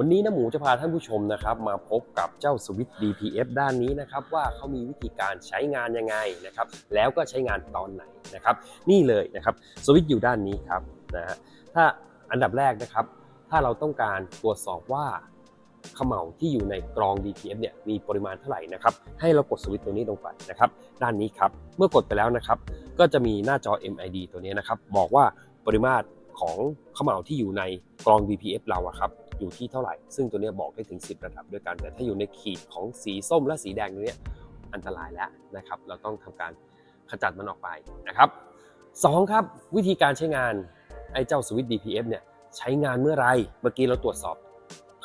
วันนี้นะหมูจะพาท่านผู้ชมนะครับ มาพบกับเจ้าสวิตช์ DPF ด้านนี้นะครับ ว่าเขามีวิธีการใช้งานยังไงนะครับ แล้วก็ใช้งานตอนไหนนะครับ นี่เลยนะครับสวิตช์อยู่ด้านนี้ครับนะฮะถ้าอันดับแรกนะครับ ถ้าเราต้องการตรวจสอบว่าขม่าที่อยู่ในกรอง DPF เนี่ยมีปริมาณเท่าไหร่นะครับ ให้เรากดสวิตช์ตัวนี้ลงไปนะครับ ด้านนี้ครับ เมื่อกดไปแล้วนะครับ ก็จะมีหน้าจอ MID ตัวนี้นะครับ บอกว่าปริมาตรของขม่าที่อยู่ในกรอง DPF เราอะครับ อยู่ที่เท่าไหร่ ซึ่งตัวนี้บอกได้ถึง 10 ระดับด้วยกัน แต่ถ้าอยู่ในขีดของสีส้มและสีแดงตัวเนี้ยอันตรายแล้วนะครับ เราต้องทำการขจัดมันออกไปนะครับสองครับวิธีการใช้งานไอ้เจ้าสวิตช์ DPF เนี่ยใช้งานเมื่อไร เมื่อกี้เราตรวจสอบ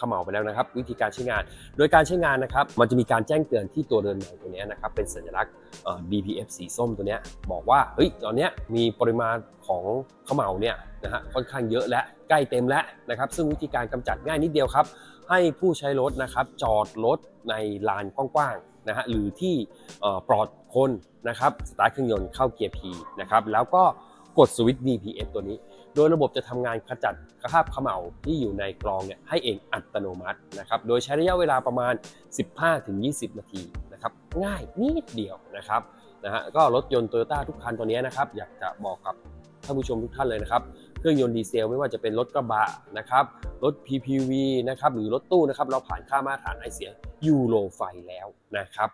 ขม่าไปแล้วนะครับ วิธีการใช้งาน โดยการใช้งานนะครับมันจะมีการแจ้งเตือนที่ตัวเรือนใหม่ตัวนี้นะครับเป็นสัญลักษณ์เอ่อ DPF สีส้มตัวนี้บอกว่าเฮ้ยตอนนี้มีปริมาณของขม่าเนี่ยนะฮะค่อนข้างเยอะและใกล้เต็มแล้วนะครับซึ่งวิธีการกำจัดง่ายนิดเดียวครับ ให้ผู้ใช้รถนะครับจอดรถในลานกว้างๆนะฮะหรือที่ปลอดคนนะครับสตาร์ทเครื่องยนต์เข้าเกียร์ P นะครับแล้วก็ กดสวิตช์ DPF ตัวนี้ โดยระบบจะทำงานขจัดคราบขม่าที่อยู่ในกรองเนี่ยให้เองอัตโนมัตินะครับ โดยใช้ระยะเวลาประมาณ 15-20 นาทีนะครับ ง่ายนิดเดียวนะครับนะฮะก็รถยนต์โตโยต้าทุกคันตัวนี้นะครับ อยากจะบอกกับท่านผู้ชมทุกท่านเลยนะครับ เครื่องยนต์ดีเซลไม่ว่าจะเป็นรถกระบะนะครับ รถ PPV นะครับ หรือรถตู้นะครับ เราผ่านค่ามาตรฐานไอเสียยูโรไฟแล้วนะครับ